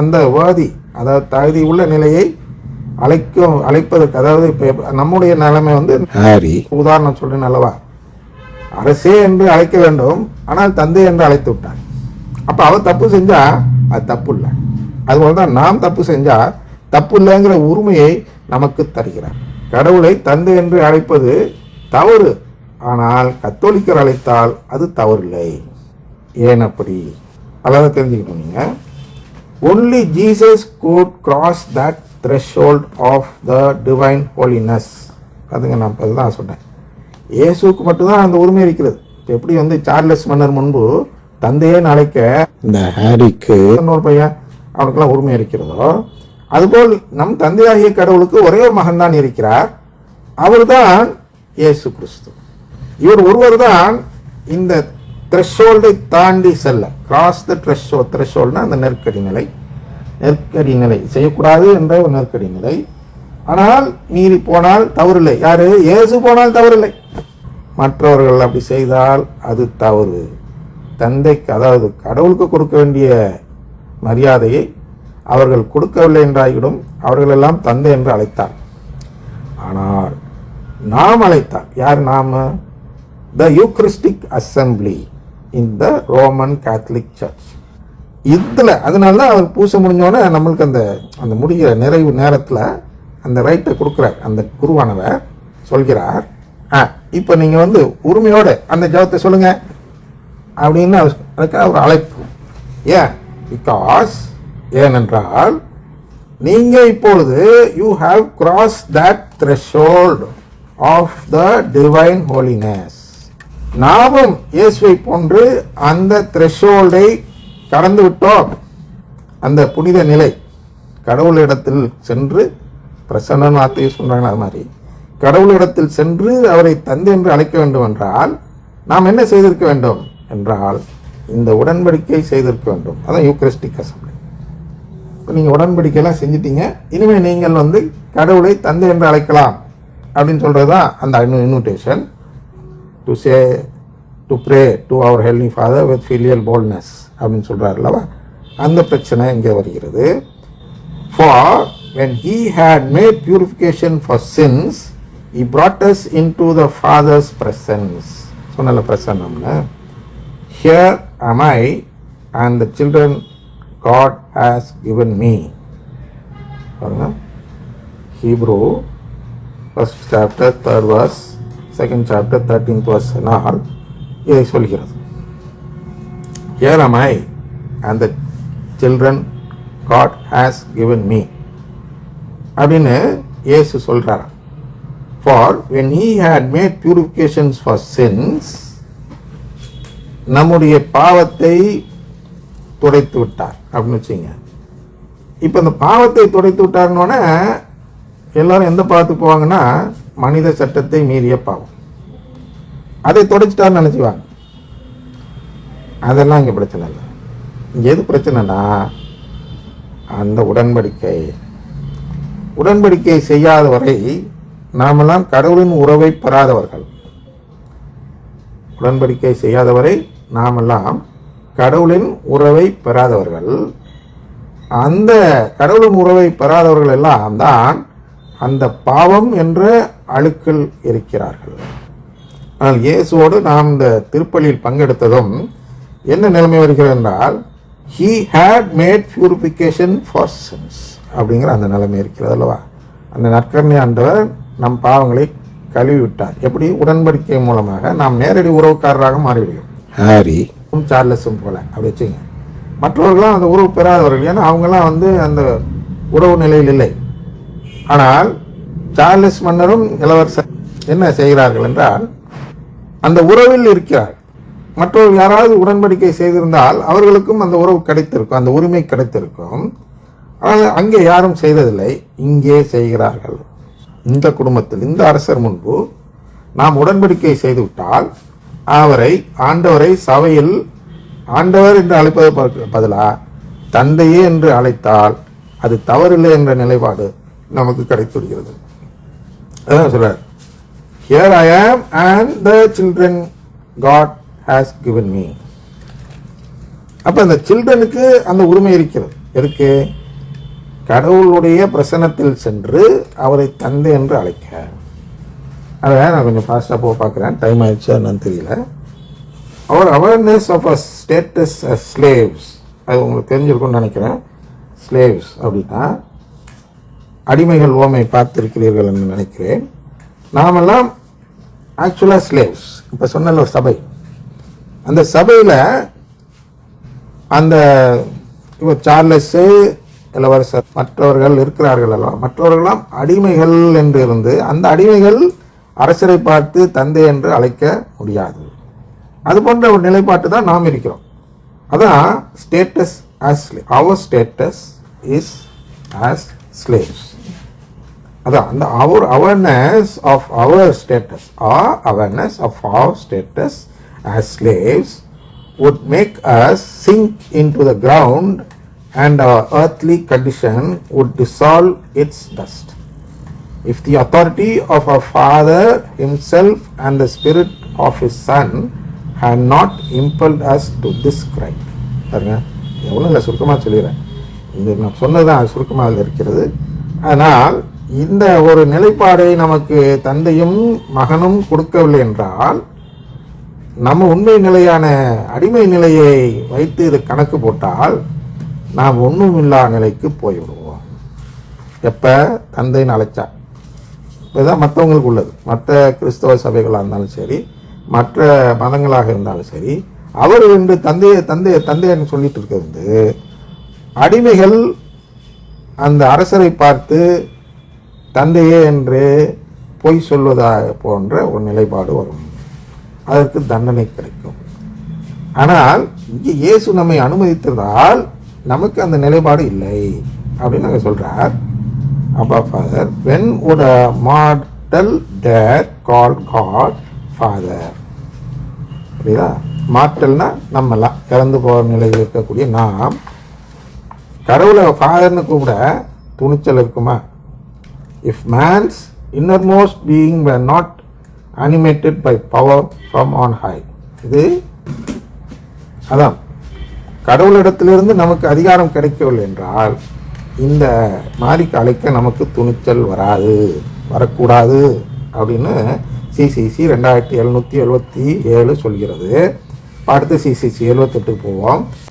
அந்த வாதி அதாவது தகுதி உள்ள நிலையை அழைக்கும் அழைப்பதற்கு அதாவது இப்போ நம்முடைய நிலைமை வந்து உதாரணம் சொல்றேன் அல்லவா? அரசே என்று அழைக்க வேண்டும் ஆனால் தந்தை என்று அழைத்து விட்டார். அப்ப அவர் தப்பு செஞ்சா அது தப்பு இல்லை. அதுபோல தான் நாம் தப்பு செஞ்சா தப்பு இல்லைங்கிற உரிமையை நமக்கு தருகிறார். கடவுளை தந்தை என்று அழைப்பது தவறு. ஆனால் கத்தோலிக்கர் அழைத்தால் அது தவறில்லை. ஏன் அப்படி? அதாவது தெரிஞ்சுக்கணும் நீங்க. Only Jesus could cross that threshold of the divine holiness அதுங்க நான் இப்போ தான் சொன்னேன். இயேசுக்கு மட்டும்தான் அந்த உரிமை இருக்கிறது. இப்போ எப்படி வந்து சார்லஸ் மன்னர் முன்பு தந்தையே அழைக்க இந்த ஹாரிக்கு இன்னொரு பையன் அவனுக்கெல்லாம் உரிமை இருக்கிறதோ அதுபோல் நம் தந்தையாகிய கடவுளுக்கு ஒரே ஒரு மகன் தான் இருக்கிறார். அவர்தான் இயேசு கிறிஸ்து. இவர் ஒருவர் தான் இந்த த்ரெஷோல்டை தாண்டி செல்ல கிராஸ் த த்ரெஷோ த்ரெஷோல்னா அந்த நெருக்கடி நிலை. நெருக்கடி நிலை செய்யக்கூடாது என்ற ஒரு நெருக்கடி நிலை ஆனால் மீறி போனால் தவறில்லை. யாரு? இயேசு போனால் தவறில்லை. மற்றவர்கள் அப்படி செய்தால் அது தவறு. தந்தைக்கு அதாவது கடவுளுக்கு கொடுக்க வேண்டிய மரியாதையை அவர்கள் கொடுக்கவில்லை என்றாகிடும் அவர்களெல்லாம் தந்தை என்று அழைத்தார். ஆனால் நாம் அழைத்தார். யார் நாம? The Eucharistic assembly in the Roman Catholic church இதில் அதனால தான் அவர் பூசை முடிஞ்சோடனே நம்மளுக்கு அந்த அந்த முடிகிற நிறைவு நேரத்தில் அந்த ரைட்டை கொடுக்குறார் அந்த குருவானவர் சொல்கிறார். ஆ இப்போ நீங்கள் வந்து உரிமையோடு அந்த ஜபத்தை சொல்லுங்கள் அப்படின்னு அவர் அதுக்காக ஒரு அழைப்பு. ஏன்? பிகாஸ் ஏனென்றால் நீங்கள் இப்பொழுது you have cross that threshold of the divine holiness நாமும் இயேசுவை போன்று அந்த த்ரெஷோல்டை கடந்து விட்டோம். அந்த புனித நிலை கடவுளிடத்தில் சென்று பிரசன்ன வார்த்தையை சொல்கிறாங்க அது மாதிரி. கடவுளிடத்தில் சென்று அவரை தந்தை என்று அழைக்க வேண்டும் என்றால் நாம் என்ன செய்திருக்க வேண்டும் என்றால் இந்த உடன்படிக்கை செய்திருக்க வேண்டும். அதான் யூக்ரிஸ்டிக் அசம்பிளி. இப்போ நீங்கள் உடன்படிக்கையெல்லாம் செஞ்சிட்டீங்க. இனிமேல் நீங்கள் வந்து கடவுளை தந்தை என்று அழைக்கலாம் அப்படின்னு சொல்கிறது தான் அந்த invitation to say to pray to our holy Father with filial boldness அப்படின்னு சொல்கிறார் அல்லவா அந்த பிரச்சனை இங்கே வருகிறது. For when he had made purification for sins he brought us into the Father's presence சொன்னல பிரசன்னம்னு. Here am I and the children God has given me பாருங்க. Hebrew first chapter third was second chapter thirteenth was நாள் இதை சொல்கிறது. Here அந்த children God has given me அப்படின்னு இயேசு சொல்கிறார் for when he had made purifications for sins நம்முடைய பாவத்தை துடைத்து விட்டார். அப்படின்னு வச்சுங்க இப்போ இந்த பாவத்தை துடைத்து விட்டாருன்னொன்னே எல்லாரும் எந்த பாவத்துக்கு போவாங்கன்னா மனித சட்டத்தை மீறிய பாவம். அதை துடைச்சிட்டாருன்னு நினச்சிவாங்க அதெல்லாம் இங்கே பிரச்சனை இல்லை. இங்கே எது பிரச்சனைனா அந்த உடன்படிக்கை. உடன்படிக்கை செய்யாத வரை நாமெல்லாம் கடவுளின் உறவை பெறாதவர்கள். உடன்படிக்கை செய்யாதவரை நாமெல்லாம் கடவுளின் உறவை பெறாதவர்கள். அந்த கடவுளின் உறவை பெறாதவர்கள் எல்லாம் தான் அந்த பாவம் என்ற அழுக்கில் இருக்கிறார்கள். ஆனால் இயேசுவோடு நாம் இந்த திருப்பலியில் பங்கெடுத்ததும் என்ன நிலைமை வருகிறது என்றால் he had made purification for sins அப்படிங்கிற அந்த நிலைமை இருக்கிறது அல்லவா? அந்த நற்கரணை ஆண்டவர் நம் பாவங்களை கழுவி விட்டார் எப்படி? உடன்படிக்கை மூலமாக நாம் நேரடி உறவுக்காரராக மாறிவிடுகிறோம். ஹாரி. சார்லஸும் போல. அப்படி வச்சுங்க. மற்றவர்களாம் அந்த உறவு பெறாதவர்கள். ஏன்னா அவங்கெல்லாம் வந்து அந்த உறவு நிலையில் இல்லை. ஆனால் சார்லஸ் மன்னரும் இளவரசர் என்ன செய்கிறார்கள் என்றால் அந்த உறவில் இருக்கிறார். மற்றவர்கள் யாராவது உடன்படிக்கை செய்திருந்தால் அவர்களுக்கும் அந்த உறவு கிடைத்திருக்கும் அந்த உரிமை கிடைத்திருக்கும். ஆனால் அங்கே யாரும் செய்ததில்லை இங்கே செய்கிறார்கள். இந்த குடும்பத்தில் இந்த அரசர் முன்பு நாம் உடன்படிக்கை செய்துவிட்டால் அவரை ஆண்டவரை சபையில் ஆண்டவர் என்று அழைப்பது பதிலாக தந்தையே என்று அழைத்தால் அது தவறில்லை என்ற நிலைப்பாடு நமக்கு கிடைத்துவிடுகிறது. அதான் சொல்கிறார் here I am and the children God has given me அப்ப அந்த சில்ட்ரனுக்கு அந்த உரிமை இருக்கிறது. எதுக்கு? கடவுளுடைய பிரசனத்தில் சென்று அவரை தந்தை என்று அழைக்க. அதை நான் கொஞ்சம் ஃபாஸ்ட்டாக போக பார்க்குறேன். டைம் ஆயிடுச்சா என்னன்னு தெரியல. Our awareness of a status slaves அது உங்களுக்கு தெரிஞ்சிருக்கும்னு நினைக்கிறேன். ஸ்லேவ்ஸ் அப்படின்னா அடிமைகள் ஓமை பார்த்திருக்கிறீர்கள் என்று நினைக்கிறேன். நாமெல்லாம் ஆக்சுவலாக ஸ்லேவ்ஸ் இப்போ சொன்னல ஒரு சபை. அந்த சபையில் அந்த இப்போ சார்லஸு இளவரசர் மற்றவர்கள் இருக்கிறார்கள் அல்லவா? மற்றவர்களாம் அடிமைகள் என்று இருந்து அந்த அடிமைகள் அரசரை பார்த்து தந்தை என்று அழைக்க முடியாது. அது போன்ற ஒரு நிலைப்பாட்டு தான் நாம் இருக்கிறோம். அதான் status as our status is as slaves அதான் அந்த our awareness of our status or awareness of our status as slaves would make us sink into the ground and our earthly condition would dissolve its dust. If the authority of our Father Himself and the Spirit of His Son had not impelled us to this crime. பாருங்க எவ்வளோ இல்லை சுருக்கமாக சொல்லிடுறேன் இது நான் சொன்னதான் சுருக்கமாக இருக்கிறது ஆனால் இந்த ஒரு நிலைப்பாடை நமக்கு தந்தையும் மகனும் கொடுக்கவில்லை என்றால் நம்ம உண்மை நிலையான அடிமை நிலையை வைத்து இது கணக்கு போட்டால் நாம் ஒன்றும் இல்லா நிலைக்கு போய்விடுவோம். எப்போ? தந்தைன்னு அழைச்சா. இதுதான் மற்றவங்களுக்கு உள்ளது. மற்ற கிறிஸ்தவ சபைகளாக இருந்தாலும் சரி மற்ற மதங்களாக இருந்தாலும் சரி அவர் என்று தந்தையை தந்தையை தந்தைன்னு சொல்லிட்டு இருக்கிறது அடிமைகள் அந்த அரசரை பார்த்து தந்தையே என்று பொய் சொல்வதாக போன்ற ஒரு நிலைப்பாடு வரும். அதற்கு தண்டனை கிடைக்கும். ஆனால் இங்கே இயேசு நம்மை அனுமதித்ததால் நமக்கு அந்த நிலைப்பாடு இல்லை. அப்படின்னு நாங்கள் சொல்கிறார் அப்பா father when would model mortal call God father புரியுதா? மார்டல்னா நம்மலாம் இறந்து போகிற நிலையில் இருக்கக்கூடிய நாம். கடவுளை ஃபாதர்னு கூப்பிட துணிச்சல் இருக்குமா? If man's innermost being were not animated by power from on high. இது அதான். கடவுளிடத்திலிருந்து நமக்கு அதிகாரம் கிடைக்கவில்லை என்றால் இந்த மாரி அழைக்க நமக்கு துணிச்சல் வராது வரக்கூடாது அப்படின்னு சிசிசி ரெண்டாயிரத்தி எழுநூற்றி எழுபத்தி ஏழு சொல்கிறது. அடுத்து சிசிசி எழுபத்தெட்டுக்கு போவோம்.